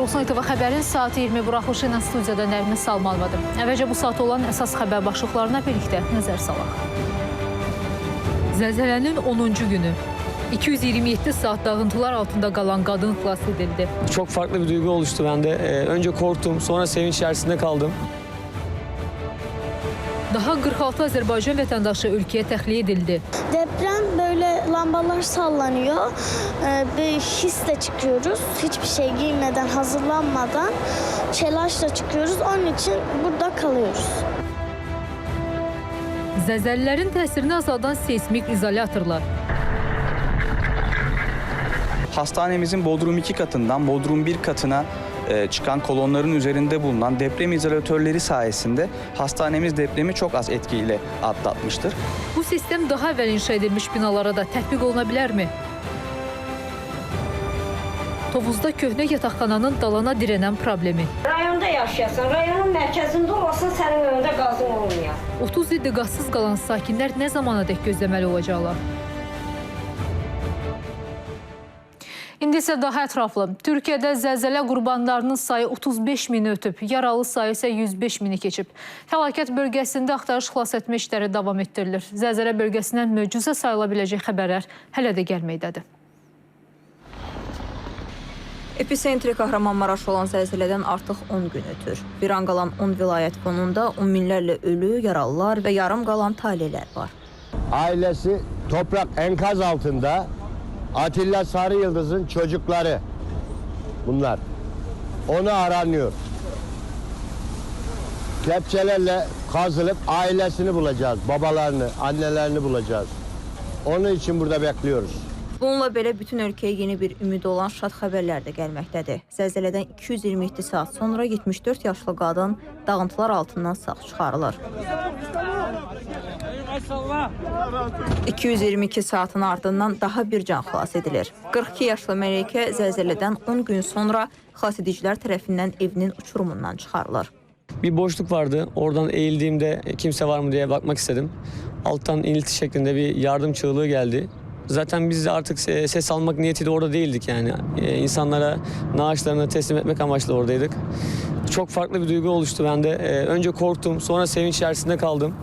Xeyir olsun İTV Xəbərin saat 20 buraxılışı ilə studiyada Nərmin Salmanovadır. Əvvəlcə bu saat olan əsas xəbər başlıqlarına birlikdə nəzər salaq. Zəlzələnin 10-cu günü 227 saat dağıntılar altında qalan qadın xilas edildi. Çok farklı bir duygu oluştu bende. Ee, önce korktum, sonra sevinç içerisinde kaldım. Daha 46 Azərbaycan vətəndaşı ölkəyə təxliyə edildi. Deprem böyle lambalar sallanıyor. Ee, bir hisle çıkıyoruz. Hiçbir şey giymeden, hazırlanmadan telaşla çıkıyoruz. Onun için burada kalıyoruz. Zəlzələlərin təsirini azadan seismik izolyatorlar, Hastanemizin Bodrum 2 katından Bodrum 1 katına çıkan kolonların üzerinde bulunan deprem izolatörleri sayesinde hastanemiz depremi çok az etkiyle atlatmıştır. Bu sistem daha əvvəl inşa edilmiş binalara da tətbiq oluna bilərmi? Tovuzda köhnə yataqxananın dalana dirənən problemi. Rayonda yaşayasan, rayonun mərkəzində olasan, sənin önündə qazın olmayacaq. 30 ildir qazsız qalan sakinlər nə zamana dək gözləməli olacaqlar? İndi isə daha ətraflı. Türkiyədə zəlzələ qurbanlarının sayı 35 mini ötüb, yaralı sayı isə 105 mini keçib. Fəlakət bölgəsində axtarış xilas etmə işləri davam etdirilir. Zəlzələ bölgəsindən möcüzə sayıla biləcək xəbərlər hələ də gəlməkdədir. Epicentri Kahramanmaraş olan zəlzələdən artıq 10 gün ötür. Bir an qalan 10 vilayət fonunda on minlərlə ölü, yaralılar və yarım qalan talelər var. ailesi toprak enkaz altında Atilla Sarı Yıldız'ın çocukları bunlar. Onu aranıyor. Kepçelerle kazılıp ailesini bulacağız. Babalarını, annelerini bulacağız. Onun için burada bekliyoruz. Bununla belə bütün ölkəyə yeni bir ümid olan şad xəbərlər də gəlməkdədir. Zəlzələdən 227 saat sonra 74 yaşlı qadın dağıntılar altından sağ çıxarılır. 222 saatın ardından daha bir can xilas edilir. 42 yaşlı Məlikə zəlzələdən 10 gün sonra xilasedicilər tərəfindən evinin uçurumundan çıxarılır. Bir boşluk vardı. Oradan eğildiğimde kimse var mı diye bakmak istedim. Alttan inilti şeklinde bir yardım çığlığı geldi. Zaten biz de artık se- ses almak niyetiyle orada değildik yani. Ee, insanlara naaşlarını teslim etmek amaçlı oradaydık. Çok farklı bir duygu oluştu bende. Ee, önce korktum, sonra sevinç içerisinde kaldım.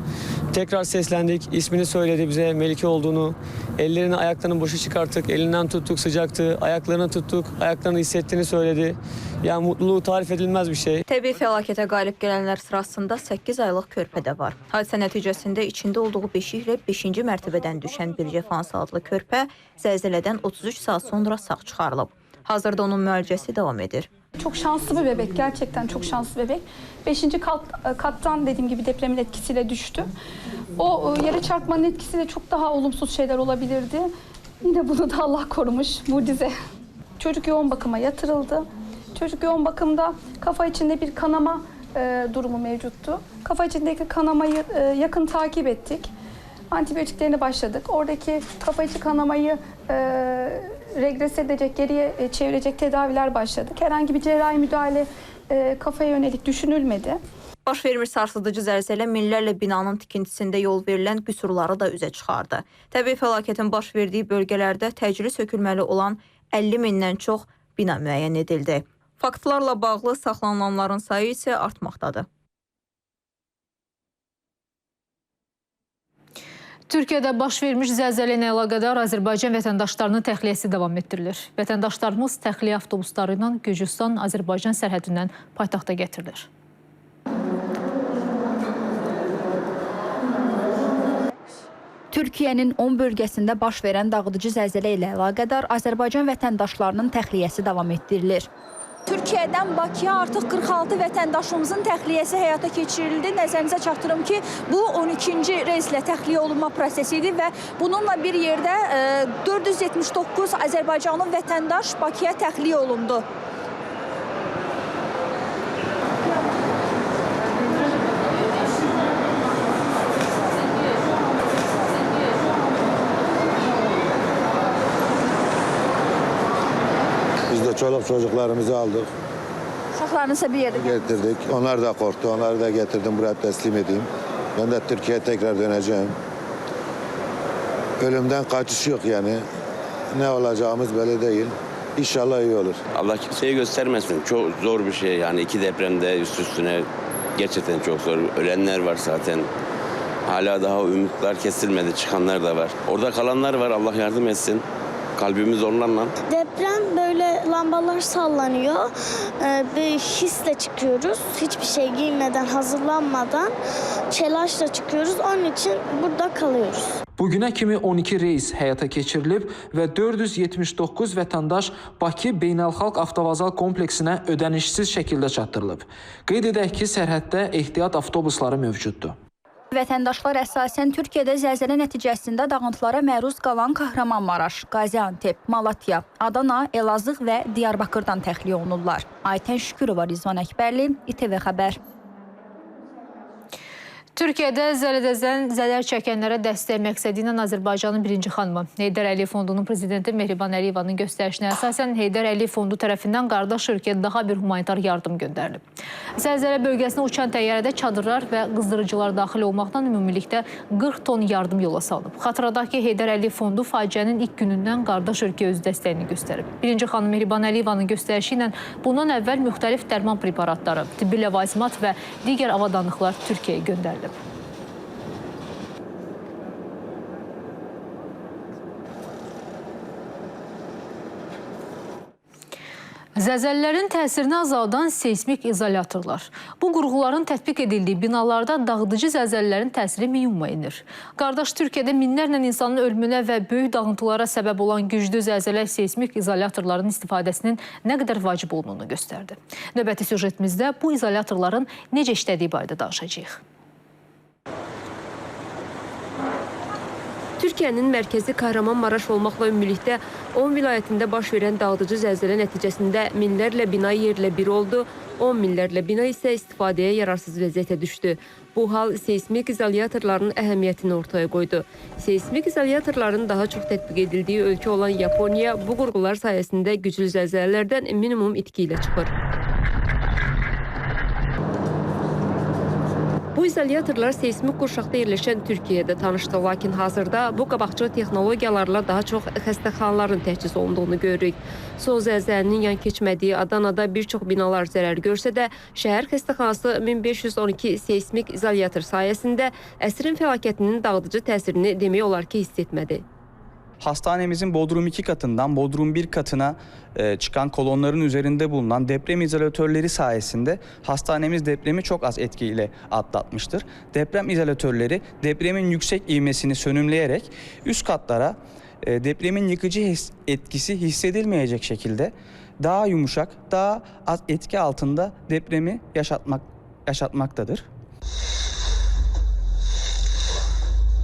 Tekrar seslendik, ismini söyledi bize Melike olduğunu. Ellerini ayaklarını boşa çıkarttık, elinden tuttuk sıcaktı, ayaklarını tuttuk, ayaklarını hissettiğini söyledi. Yani mutluluğu tarif edilmez bir şey. Təbii fəlakətə qalib gələnlər sırasında 8 aylıq körpə də var. Hadisə nəticəsində içində olduğu beşiklə 5-ci mərtəbədən düşən bir Cefans adlı körpə zəlzələdən 33 saat sonra sağ çıxarılıb. Hazırda onun müalicəsi davam edir. Çok şanslı bir bebek. Gerçekten çok şanslı bebek. Beşinci kat, kattan dediğim gibi depremin etkisiyle düştü. O e, yere çarpmanın etkisiyle çok daha olumsuz şeyler olabilirdi. Yine bunu da Allah korumuş. Mucize. Çocuk yoğun bakıma yatırıldı. Çocuk yoğun bakımda kafa içinde bir kanama e, durumu mevcuttu. Kafa içindeki kanamayı e, yakın takip ettik. Antibiyotiklerine başladık. Oradaki kafa içi kanamayı e, regres edecek, geriye e, çevirecek tedaviler başladık. Herhangi bir cerrahi müdahale e, kafaya yönelik düşünülmedi. Baş vermiş sarsıdıcı zəlzələ minlərlə binanın tikintisində yol verilən qüsurları da üzə çıxardı. Təbii fəlakətin baş verdiyi bölgələrdə təcili sökülməli olan 50 mindən çox bina müəyyən edildi. Faktlarla bağlı saxlanılanların sayı isə artmaqdadır. Türkiyədə baş vermiş zəlzələ ilə əlaqədar Azərbaycan vətəndaşlarının təxliyəsi davam etdirilir. Vətəndaşlarımız təxliyə avtobusları ilə Gürcüstan-Azərbaycan sərhədindən paytaxta gətirilir. Türkiyənin 10 bölgəsində baş verən dağıdıcı zəlzələ ilə əlaqədar Azərbaycan vətəndaşlarının təxliyəsi davam etdirilir. Türkiyədən Bakıya artıq 46 vətəndaşımızın təxliyəsi həyata keçirildi. Nəzərinizə çatdırım ki, bu 12-ci reyslə təxliyə olunma prosesi idi və bununla bir yerdə e, 479 Azərbaycanlı vətəndaş Bakıya təxliyə olundu. Çoluk çocuklarımızı aldık, Uşaqlarınızı bir yerdə getirdik. Onlar da korktu, onları da getirdim buraya teslim edeyim. Ben de Türkiye'ye tekrar döneceğim. Ölümden kaçış yok yani. Ne olacağımız belli değil. İnşallah iyi olur. Allah kimseye göstermesin. Çok zor bir şey yani iki depremde üst üstüne gerçekten çok zor. Ölenler var zaten. Hala daha umutlar kesilmedi. Çıkanlar da var. Orada kalanlar var. Allah yardım etsin. Kalbimiz onlarla. Deprem böyle lambalar sallanıyor. Ee, bir hisle çıkıyoruz. Hiçbir şey giymeden, hazırlanmadan telaşla çıkıyoruz. Onun için burada kalıyoruz. Bugünə kimi 12 reys həyata keçirilib və 479 vətəndaş Bakı Beynəlxalq Avtovağzal kompleksinə ödənişsiz şəkildə çatdırılıb. Qeyd edək ki, sərhəddə ehtiyat avtobusları mövcuddur. Vətəndaşlar əsasən Türkiyədə zəlzələ nəticəsində dağıntılara məruz qalan Kahramanmaraş, Qaziantep, Malatya, Adana, Elazığ və Diyarbakırdan təxliyə olunurlar. Aytən Şükürova, Rizvan Əkbərli, İTV Xəbər. Türkiyədə zəlzələdən zərər çəkənlərə dəstək məqsədi ilə Azərbaycanın birinci xanımı Heydər Əliyev Fondunun prezidenti Mehriban Əliyevanın göstərişinə əsasən Heydər Əliyev Fondu tərəfindən qardaş ölkəyə daha bir humanitar yardım göndərilib. Zəlzələ bölgəsinə uçan təyyarədə çadırlar və qızdırıcılar daxil olmaqla ümumilikdə 40 ton yardım yola salınıb. Xatırladaq ki, Heydər Əliyev Fondu faciənin ilk günündən qardaş ölkəyə öz dəstəyini göstərib. Birinci xanım Mehriban Əliyevanın göstərişi bundan əvvəl müxtəlif dərman preparatları, tibbi ləvazimat və digər avadanlıqlar Türkiyəyə göndərilib. Zəlzələlərin təsirini azaldan seysmik izolyatorlar. Bu qurğuların tətbiq edildiyi binalarda dağıdıcı zəlzələlərin təsiri minimumlayınır. Qardaş Türkiyədə minlərlə insanın ölümünə və böyük dağıntılara səbəb olan güclü zəlzələ seysmik izolyatorların istifadəsinin nə qədər vacib olduğunu göstərdi. Növbəti süjetimizdə bu izolyatorların necə işlədiyi barədə danışacağıq. Türkiyənin mərkəzi Kahramanmaraş olmaqla ümumilikdə 10 vilayətində baş verən dağıdıcı zəlzələ nəticəsində minlərlə bina yerlə bir oldu, 10 minlərlə bina isə istifadəyə yararsız vəziyyətə düşdü. Bu hal seysmik izolyatorların əhəmiyyətini ortaya qoydu. Seysmik izolyatorların daha çox tətbiq edildiyi ölkə olan Yaponiya bu qurğular sayəsində güclü zəlzələlərdən minimum itki ilə çıxır. Bu izolyatorlar seysmik qurşaqda yerləşən Türkiyədə tanışdı, lakin hazırda bu qabaqcıl texnologiyalarla daha çox xəstəxanaların təchiz olunduğunu görürük. Son zəlzələnin yan keçmədiyi Adanada bir çox binalar zərər görsə də, şəhər xəstəxanası 1512 seysmik izolyator sayəsində əsrin fəlakətinin dağıdıcı təsirini demək olar ki, hiss etmədi. Hastanemizin Bodrum 2 katından Bodrum 1 katına e, çıkan kolonların üzerinde bulunan deprem izolatörleri sayesinde hastanemiz depremi çok az etkiyle atlatmıştır. Deprem izolatörleri depremin yüksek ivmesini sönümleyerek üst katlara e, depremin yıkıcı his- etkisi hissedilmeyecek şekilde daha yumuşak, daha az etki altında depremi yaşatmak yaşatmaktadır.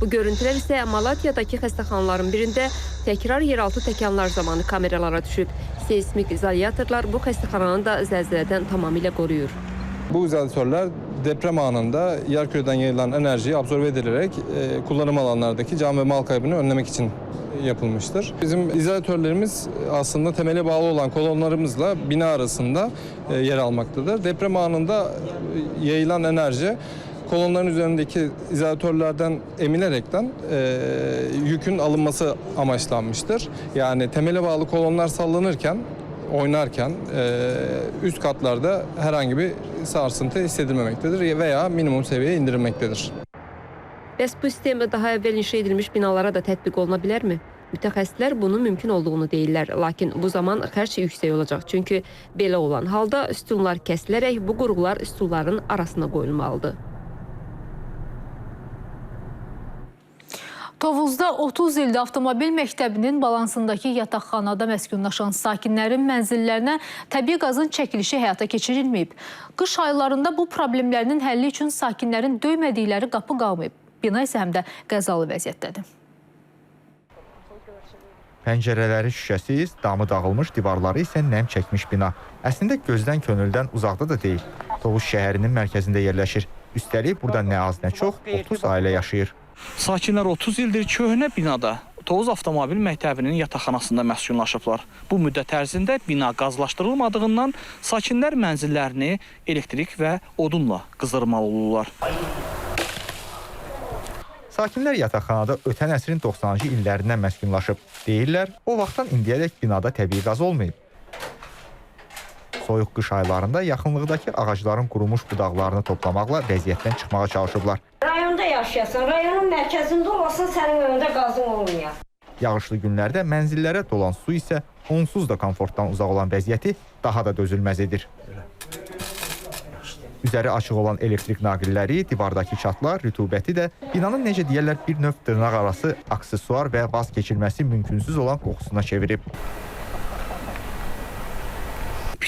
Bu görüntülər isə Malatyadakı xəstəxanaların birində təkrar yeraltı təkanlar zamanı kameralara düşüb. Seysmik izolyatorlar bu xəstəxananı da zəlzələdən tamamilə qoruyur. Bu izolatörler deprem anında yerküreden yayılan enerjiyi absorbe edilerek e, kullanım alanlardaki can ve mal kaybını önlemek için yapılmıştır. Bizim izolatörlerimiz aslında temele bağlı olan kolonlarımızla bina arasında e, yer almaktadır. Deprem anında e, yayılan enerji kolonların üzerindeki izolatörlerden emilerekten e, yükün alınması amaçlanmıştır. Yani temele bağlı kolonlar sallanırken oynarken e, üst katlarda herhangi bir sarsıntı hissedilmemektedir veya minimum seviyeye indirilmektedir. Bəs bu sistem daha əvvəl inşa edilmiş binalara da tətbiq oluna bilərmi? Mütəxəssislər bunun mümkün olduğunu deyirlər, lakin bu zaman xərc yüksək olacaq. Çünki belə olan halda sütunlar kəsilərək bu qurğular sütunların arasına qoyulmalıdır. Tovuzda 30 ildə avtomobil məktəbinin balansındakı yataqxanada məskunlaşan sakinlərin mənzillərinə təbii qazın çəkilişi həyata keçirilməyib. Qış aylarında bu problemlərinin həlli üçün sakinlərin döymədikləri qapı qalmayıb. Bina isə həm də qəzalı vəziyyətdədir. Pəncərələri şüşəsiz, damı dağılmış, divarları isə nəm çəkmiş bina. Əslində gözdən könüldən uzaqda da deyil. Tovuz şəhərinin mərkəzində yerləşir. Üstəlik burada nə az nə çox 30 ailə yaşayır. Sakinlər 30 ildir köhnə binada Tovuz Avtomobil Məktəbinin yataqxanasında məskunlaşıblar. Bu müddət ərzində bina qazlaşdırılmadığından sakinlər mənzillərini elektrik və odunla qızdırmalı olurlar. Sakinlər yataqxanada ötən əsrin 90-cı illərindən məskunlaşıb. Deyirlər, o vaxtdan indiyədək binada təbii qaz olmayıb. Soyuq qış aylarında yaxınlıqdakı ağacların qurumuş budaqlarını toplamaqla vəziyyətdən çıxmağa çalışıblar. Yaşayasan, rayonun mərkəzində olasan, sənin önündə qazın olmayar. Yağışlı günlərdə mənzillərə dolan su isə onsuz da komfortdan uzaq olan vəziyyəti daha da dözülməz edir. Üzəri açıq olan elektrik naqilləri, divardakı çatlar, rütubəti də binanın necə deyərlər bir növ dırnaq arası aksesuar və vaz keçilməsi mümkünsüz olan qoxusuna çevirib.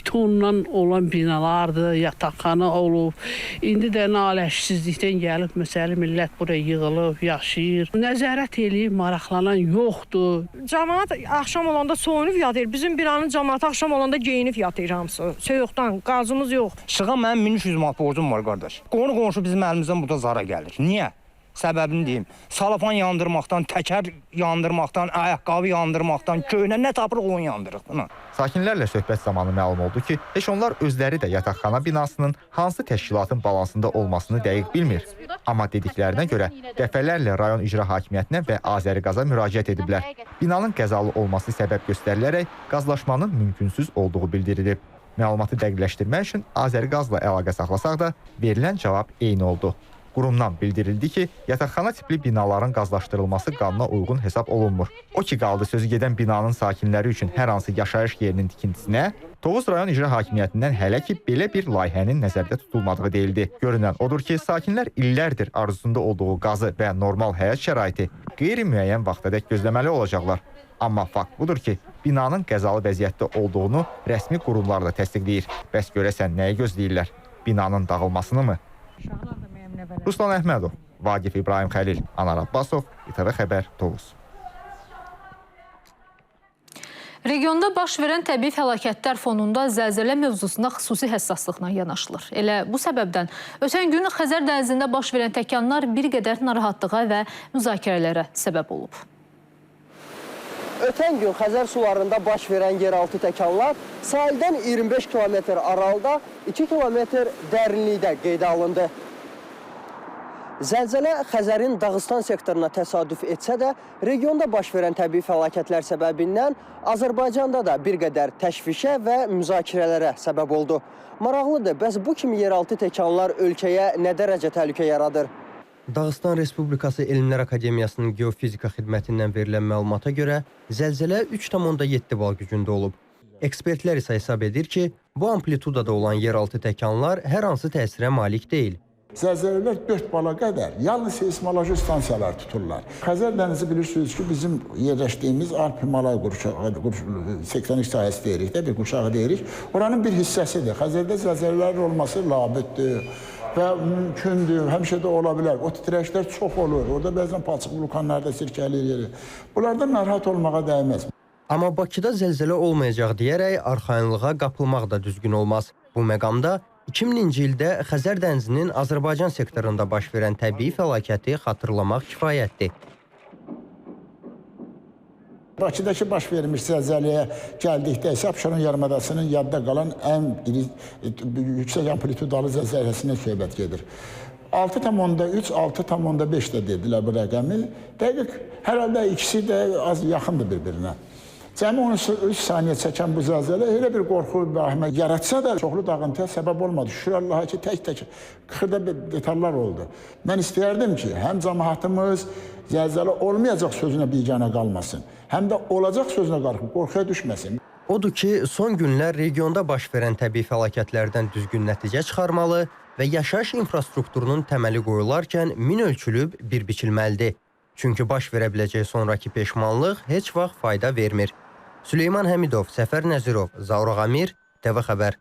Betonla olan binalardır, yataqxana olub. İndi də naləşsizlikdən gəlib məsələ millət buraya yığılıb, yaşayır. Nəzarət eləyib, maraqlanan yoxdur. Camaat axşam olanda soyunub yatır. Bizim binanın camaatı axşam olanda geyinib yatır hamısı. Soyuqdan, qazımız yox. İşığa mənim 1300 manat borcum var qardaş. Qonu qonşu bizim əlimizdən burada zara gəlir. Niyə? Səbəbini deyim. Salafan yandırmaqdan, təkər yandırmaqdan, ayaqqabı yandırmaqdan, köynə nə tapırıq onu yandırıq. Buna. Sakinlərlə söhbət zamanı məlum oldu ki, heç onlar özləri də yataqxana binasının hansı təşkilatın balansında olmasını dəqiq bilmir. Amma dediklərinə görə dəfələrlə rayon icra hakimiyyətinə və Azəriqaza müraciət ediblər. Binanın qəzalı olması səbəb göstərilərək qazlaşmanın mümkünsüz olduğu bildirilib. Məlumatı dəqiqləşdirmək üçün Azəriqazla əlaqə saxlasaq da verilən cavab eyni oldu. Qurumdan bildirildi ki, yataqxana tipli binaların qazlaşdırılması qanuna uyğun hesab olunmur. O ki qaldı sözü gedən binanın sakinləri üçün hər hansı yaşayış yerinin tikintisinə, Tovuz rayon icra hakimiyyətindən hələ ki belə bir layihənin nəzərdə tutulmadığı deyildi. Görünən odur ki, sakinlər illərdir arzusunda olduğu qazı və normal həyat şəraiti qeyri-müəyyən vaxtadək gözləməli olacaqlar. Amma fakt budur ki, binanın qəzalı vəziyyətdə olduğunu rəsmi qurumlar da təsdiqləyir. Bəs görəsən nəyi gözləyirlər? Binanın dağılmasını mı? Ruslan Əhmədov, Vaqif İbrahim Xəlil, Anar Abbasov, İTV Xəbər, Tovuz. Regionda baş verən təbii fəlakətlər fonunda zəlzələ mövzusuna xüsusi həssaslıqla yanaşılır. Elə bu səbəbdən ötən gün Xəzər dənizində baş verən təkanlar bir qədər narahatlığa və müzakirələrə səbəb olub. Ötən gün Xəzər sularında baş verən yeraltı təkanlar sahildən 25 kilometr aralıda 2 kilometr dərinlikdə qeydə alındı. Zəlzələ Xəzərin Dağıstan sektoruna təsadüf etsə də, regionda baş verən təbii fəlakətlər səbəbindən Azərbaycanda da bir qədər təşvişə və müzakirələrə səbəb oldu. Maraqlıdır, bəs bu kimi yeraltı təkanlar ölkəyə nə dərəcə təhlükə yaradır? Dağıstan Respublikası Elmlər Akademiyasının geofizika xidmətindən verilən məlumata görə zəlzələ 3,7 bal gücündə olub. Ekspertlər isə hesab edir ki, bu amplitudada olan yeraltı təkanlar hər hansı təsirə malik deyil. Zəlzələlər 4 bala qədər yalnız seismoloji stansiyalar tuturlar. Xəzər dənizi bilirsiniz ki, bizim yerləşdiyimiz Alp Himalay qurşağı, 83 sahəsi deyirik də, bir qurşağı deyirik. Oranın bir hissəsidir. Xəzərdə zəlzələlərin olması labiddir və mümkündür, həmişə də ola bilər. O titrəyişlər çox olur. Orada bəzən palçıq vulkanlarda sirkələyir yeri. Bunlardan narahat olmağa dəyməz. Amma Bakıda zəlzələ olmayacaq deyərək arxayınlığa qapılmaq da düzgün olmaz. Bu məqamda 2000-ci ildə Xəzər dənizinin Azərbaycan sektorunda baş verən təbii fəlakəti xatırlamaq kifayətdir. Bakıdakı baş vermiş zəlzələyə gəldikdə isə Abşeron yarımadasının yadda qalan ən iri, yüksək amplitudalı zəlzələsindən söhbət gedir. 6,3, 6,5 də dedilər bu rəqəmi. Dəqiq, hər halda ikisi də az yaxındır bir-birinə. Cəmi 13 saniyə çəkən bu zəlzələ elə bir qorxu vahimə yaratsa da çoxlu dağıntıya səbəb olmadı. Şükür Allaha ki, tək-tək xırda detallar oldu. Mən istəyərdim ki, həm cəmaatımız zəlzələ olmayacaq sözünə biganə qalmasın, həm də olacaq sözünə qalxıb qorxuya düşməsin. Odur ki, son günlər regionda baş verən təbii fəlakətlərdən düzgün nəticə çıxarmalı və yaşayış infrastrukturunun təməli qoyularkən min ölçülüb bir biçilməlidir. Çünki baş verə biləcək sonrakı peşmanlıq heç vaxt fayda vermir. Süleyman Həmidov, Səfər Nəzirov, Zauraq Amir, TV Xəbər.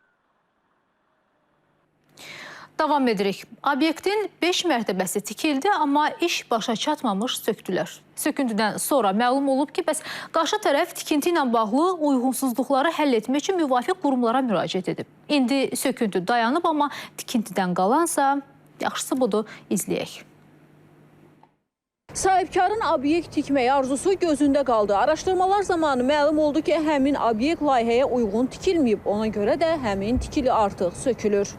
Davam edirik. Obyektin 5 mərtəbəsi tikildi, amma iş başa çatmamış sökdülər. Söküntüdən sonra məlum olub ki, bəs qarşı tərəf tikinti ilə bağlı uyğunsuzluqları həll etmək üçün müvafiq qurumlara müraciət edib. İndi söküntü dayanıb, amma tikintidən qalansa, yaxşısı budur, izləyək. Sahibkarın obyekt tikməyə arzusu gözündə qaldı. Araşdırmalar zamanı məlum oldu ki, həmin obyekt layihəyə uyğun tikilməyib. Ona görə də həmin tikili artıq sökülür.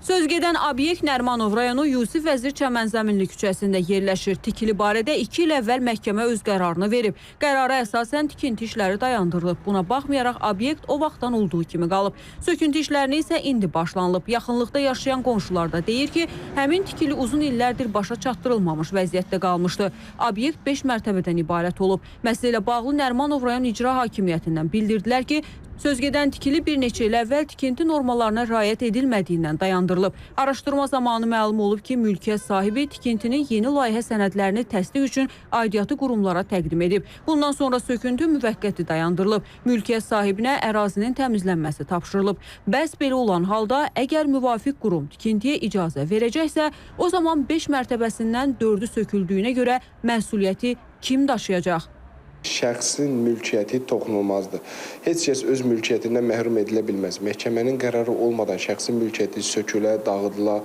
Sözgedən obyekt Nərmanov rayonu Yusif Vəzir Çəmənzəminli küçəsində yerləşir. Tikili barədə 2 il əvvəl məhkəmə öz qərarını verib. Qərara əsasən tikinti işləri dayandırılıb. Buna baxmayaraq obyekt o vaxtdan olduğu kimi qalıb. Söküntü işlərini isə indi başlanılıb. Yaxınlıqda yaşayan qonşular da deyir ki, həmin tikili uzun illərdir başa çatdırılmamış vəziyyətdə qalmışdı. Obyekt 5 mərtəbədən ibarət olub. Məsələ bağlı Nərmanov rayon icra hakimiyyətindən bildirdilər ki, Sözgedən tikili bir neçə il əvvəl tikinti normalarına riayət edilmədiyindən dayandırılıb. Araşdırma zamanı məlum olub ki, mülkiyyət sahibi tikintinin yeni layihə sənədlərini təsdiq üçün aidiyyatı qurumlara təqdim edib. Bundan sonra söküntü müvəqqəti dayandırılıb. Mülkiyyət sahibinə ərazinin təmizlənməsi tapşırılıb. Bəs belə olan halda əgər müvafiq qurum tikintiyə icazə verəcəksə, o zaman 5 mərtəbəsindən 4-ü söküldüyünə görə məsuliyyəti kim daşıyacaq? Şəxsin mülkiyyəti toxunulmazdır. Heç kəs öz mülkiyyətindən məhrum edilə bilməz. Məhkəmənin qərarı olmadan şəxsin mülkiyyəti sökülə, dağıdıla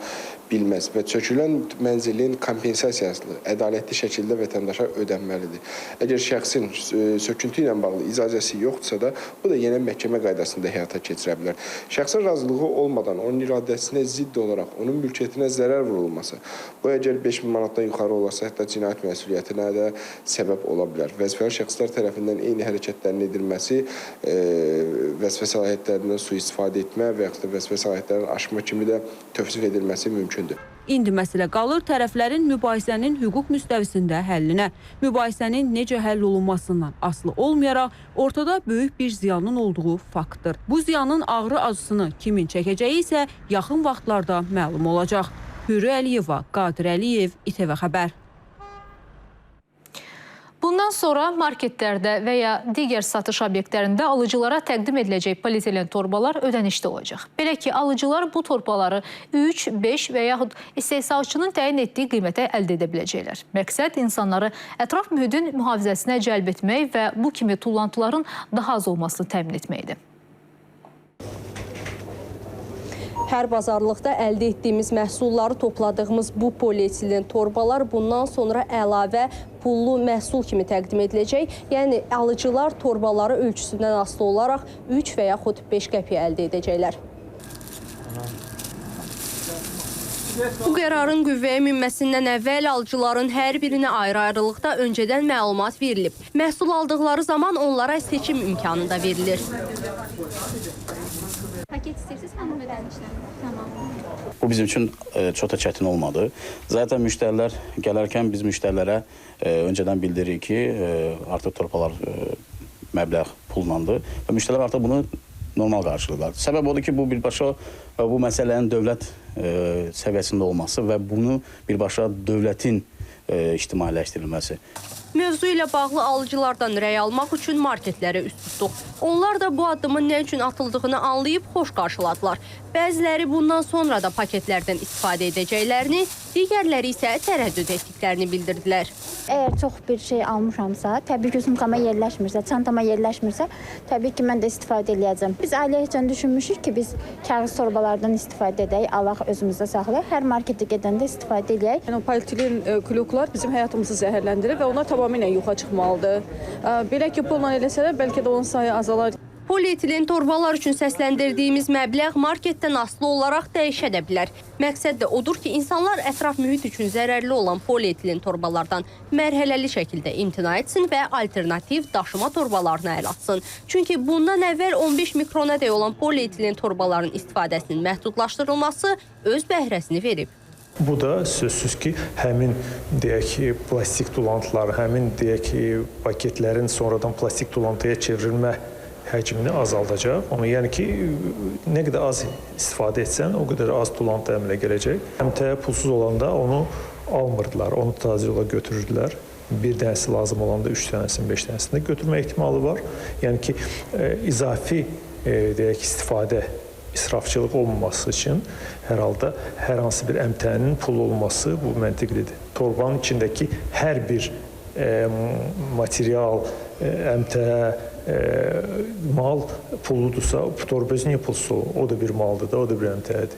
bilməz və sökülən mənzilin kompensasiyası ədalətli şəkildə vətəndaşa ödənməlidir. Əgər şəxsin e, söküntü ilə bağlı icazəsi yoxdursa da, bu da yenə məhkəmə qaydasında həyata keçirə bilər. Şəxsin razılığı olmadan onun iradəsinə zidd olaraq onun mülkiyyətinə zərər vurulması, bu əgər 5000 manatdan yuxarı olarsa, hətta cinayət məsuliyyətinə də səbəb ola bilər. Vəzifəli şəxslər tərəfindən eyni hərəkətlərin edilməsi, e, vəzifə səlahiyyətlərindən sui-istifadə etmə və yaxud vəzifə səlahiyyətlərinin aşma kimi də tövsif edilməsi mümkündür. İndi məsələ qalır tərəflərin mübahisənin hüquq müstəvisində həllinə. Mübahisənin necə həll olunmasından asılı olmayaraq ortada böyük bir ziyanın olduğu faktdır. Bu ziyanın ağrı acısını kimin çəkəcəyi isə yaxın vaxtlarda məlum olacaq. Hürü Əliyeva, Qadir Əliyev, İTV Xəbər. Bundan sonra marketlərdə və ya digər satış obyektlərində alıcılara təqdim ediləcək polietilen torbalar ödənişli olacaq. Belə ki, alıcılar bu torbaları 3, 5 və yaxud istehsalçının təyin etdiyi qiymətə əldə edə biləcəklər. Məqsəd insanları ətraf mühitin mühafizəsinə cəlb etmək və bu kimi tullantıların daha az olmasını təmin etməkdir. Hər bazarlıqda əldə etdiyimiz məhsulları topladığımız bu polietilen torbalar bundan sonra əlavə pullu məhsul kimi təqdim ediləcək. Yəni alıcılar torbaları ölçüsündən asılı olaraq 3 və yaxud 5 qəpiyə əldə edəcəklər. Bu qərarın qüvvəyə minməsindən əvvəl alıcıların hər birinə ayrı-ayrılıqda öncədən məlumat verilib. Məhsul aldıqları zaman onlara seçim imkanı da verilir. Paket istəyirsiniz, həmin ödənişlər. Tamam. Bu bizim üçün e, çox da çətin olmadı. Zaten müştərilər gələrkən biz müştərilərə e, öncədən bildiririk ki, e, artıq torpalar e, məbləğ pullandı və müştərilər artıq bunu normal qarşılayırlar. Səbəb odur ki, bu birbaşa e, bu məsələnin dövlət e, səviyyəsində olması və bunu birbaşa dövlətin e, ictimailəşdirilməsi. Mövzu ilə bağlı alıcılardan rəy almaq üçün marketlərə üz tutduq. Onlar da bu addımın nə üçün atıldığını anlayıb xoş qarşıladılar. Bəziləri bundan sonra da paketlərdən istifadə edəcəklərini, digərləri isə tərəddüd etdiklərini bildirdilər. Əgər çox bir şey almışamsa, təbii ki, sumkama yerləşmirsə, çantama yerləşmirsə, təbii ki, mən də istifadə eləyəcəm. Biz ailə düşünmüşük ki, biz kağız torbalardan istifadə edək, alaq özümüzdə saxlayaq, hər marketə gedəndə istifadə eləyək. Yəni, polietilen e, kloklar bizim həyatımızı zəhərləndirir və onlar tamamilə yoxa çıxmalıdır. E, Belə ki, pulla eləsələr, bəlkə də onun sayı azalar. Polietilen torbalar üçün səsləndirdiyimiz məbləğ marketdən asılı olaraq dəyişə də bilər. Məqsəd də odur ki, insanlar ətraf mühit üçün zərərli olan polietilen torbalardan mərhələli şəkildə imtina etsin və alternativ daşıma torbalarına əl atsın. Çünki bundan əvvəl 15 mikronədək olan polietilen torbaların istifadəsinin məhdudlaşdırılması öz bəhrəsini verib. Bu da sözsüz ki, həmin deyək ki, plastik tulantıları, həmin deyək ki, paketlərin sonradan plastik tulantıya çevrilmə həcmini azaldacaq. Onu yəni ki, nə qədər az istifadə etsən, o qədər az tulantı əmələ gələcək. Əmtəyə pulsuz olanda onu almırdılar, onu təcil olaraq götürürdülər. Bir dənəsi lazım olanda 3 dənəsini, 5 dənəsini də götürmə ehtimalı var. Yəni ki, e, izafi e, deyək istifadə israfçılıq olmaması üçün hər halda hər hansı bir əmtənin pul olması bu məntiqlidir. Torbanın içindəki hər bir e, material, e, əmtə, e, mal niyə pulsuz olur? O da bir maldır da, o da bir əmtədir.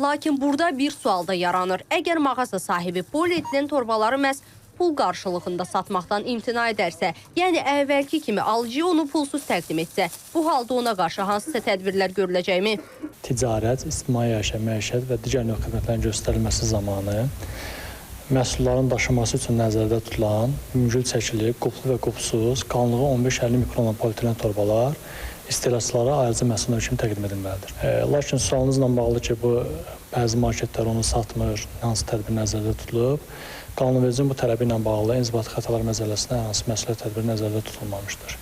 Lakin burada bir sual da yaranır. Əgər mağaza sahibi polietilen torbaları məhz pul qarşılığında satmaqdan imtina edərsə, yəni əvvəlki kimi alıcıya onu pulsuz təqdim etsə, bu halda ona qarşı hansısa tədbirlər görüləcəkmi? ticarət, ictimai yaşa, məişət və digər növ xidmətlərin göstərilməsi zamanı məhsulların daşınması üçün nəzərdə tutulan yüngül çəkili, quplu və qupsuz, qalınlığı 15-50 mikron olan polietilen torbalar istehlakçılara ayrıca məhsullar kimi təqdim edilməlidir. E, lakin sualınızla bağlı ki, bu bəzi marketlər onu satmır, hansı tədbir nəzərdə tutulub, qanunvericinin bu tələbi ilə bağlı inzibati xətalar məcəlləsində hər hansı məsuliyyət tədbiri nəzərdə tutulmamışdır.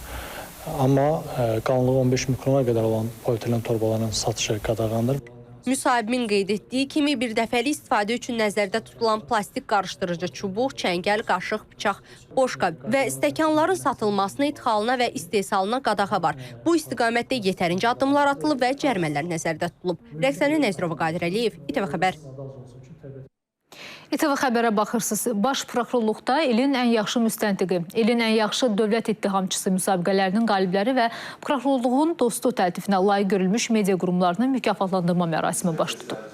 Amma e, qalınlığı 15 mikrona qədər olan polietilen torbaların satışı qadağandır. Müsahibimin qeyd etdiyi kimi bir dəfəlik istifadə üçün nəzərdə tutulan plastik qarışdırıcı çubuq, çəngəl, qaşıq, bıçaq, boşqab və stəkanların satılmasına, idxalına və istehsalına qadağa var. Bu istiqamətdə yetərincə addımlar atılıb və cərimələr nəzərdə tutulub. Rəqsənə Nəzirova Qadir Əliyev, İTV Xəbər. İTV xəbərə baxırsınız. Baş prokurorluqda ilin ən yaxşı müstəntiqi, ilin ən yaxşı dövlət ittihamçısı müsabiqələrinin qalibləri və prokurorluğun dostu təltifinə layiq görülmüş media qurumlarının mükafatlandırma mərasimi baş tutub.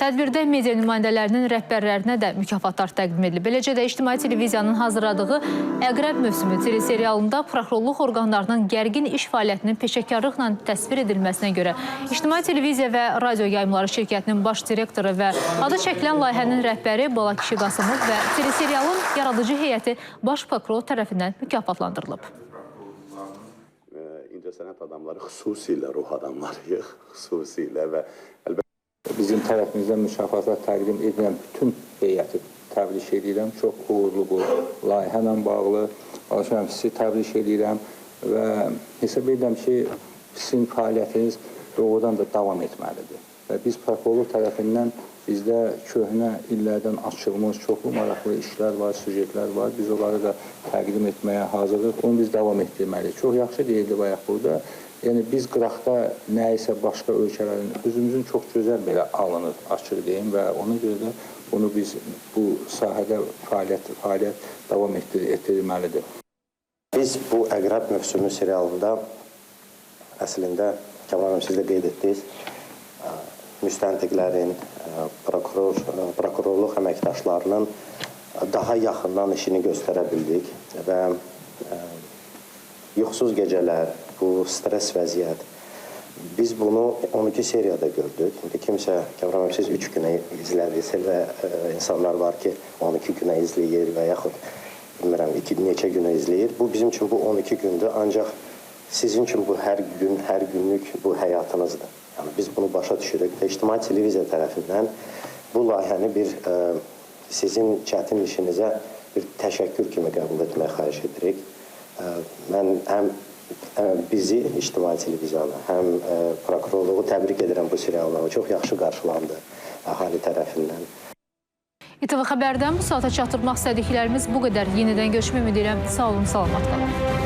Tədbirdə media nümayəndələrinin rəhbərlərinə də mükafatlar təqdim edilib. Beləcə də İctimai Televiziyanın hazırladığı Əqrəb mövsümü teleserialında prokurorluq orqanlarının gərgin iş fəaliyyətinin peşəkarlıqla təsvir edilməsinə görə İctimai Televiziya və Radio Yayımları şirkətinin baş direktoru və adı çəkilən layihənin rəhbəri Balakişi Qasımov və teleserialın yaradıcı heyəti baş prokuror tərəfindən mükafatlandırılıb. İncəsənət adamları xüsusilə ruh adamlarıyıq, xüsusilə və əlbəttə Bizim tərəfimizdən mükafatlar təqdim edilən bütün heyəti təbrik edirəm. Çox uğurlu bu layihə ilə bağlı. Alışıram sizi təbrik edirəm və hesab edirəm ki, sizin fəaliyyətiniz doğrudan da davam etməlidir. Və biz prokurorluq tərəfindən bizdə köhnə illərdən açılmış çoxlu maraqlı işlər var, süjetlər var. Biz onları da təqdim etməyə hazırıq. Onu biz davam etdirməliyik. Çox yaxşı deyildi bayaq burada. Yəni biz qıraqda nəyisə başqa ölkələrin özümüzün çox gözəl belə alınır, açıq deyim və ona görə də bunu biz bu sahədə fəaliyyət fəaliyyət davam etdir etdirməlidir. biz bu Əqrəb mövsümü serialında əslində Kəmal müəllim siz də qeyd etdiniz, müstəntiqlərin, ə, prokuror, ə, prokurorluq əməkdaşlarının daha yaxından işini göstərə bildik və ə, yuxusuz gecələr, bu stres vəziyyət. Biz bunu 12 seriyada gördük. İndi kimsə, Kəmran siz 3 günə izlədiniz və insanlar var ki, 12 günə izləyir və yaxud bilmirəm, iki neçə günə izləyir. Bu bizim üçün bu 12 gündür, ancaq sizin üçün bu hər gün, hər günlük bu həyatınızdır. Yəni biz bunu başa düşürük və İctimai Televiziya tərəfindən bu layihəni bir ə, sizin çətin işinizə bir təşəkkür kimi qəbul etməyə xahiş edirik. Ə, mən həm ə, bizi İctimai Televiziyanı, həm ə, prokurorluğu təbrik edirəm bu serialına. O çox yaxşı qarşılandı əhali tərəfindən. İTV xəbərdən bu saata çatdırmaq istədiklərimiz bu qədər. Yenidən görüşmək ümidi ilə sağ olun, salamat qalın.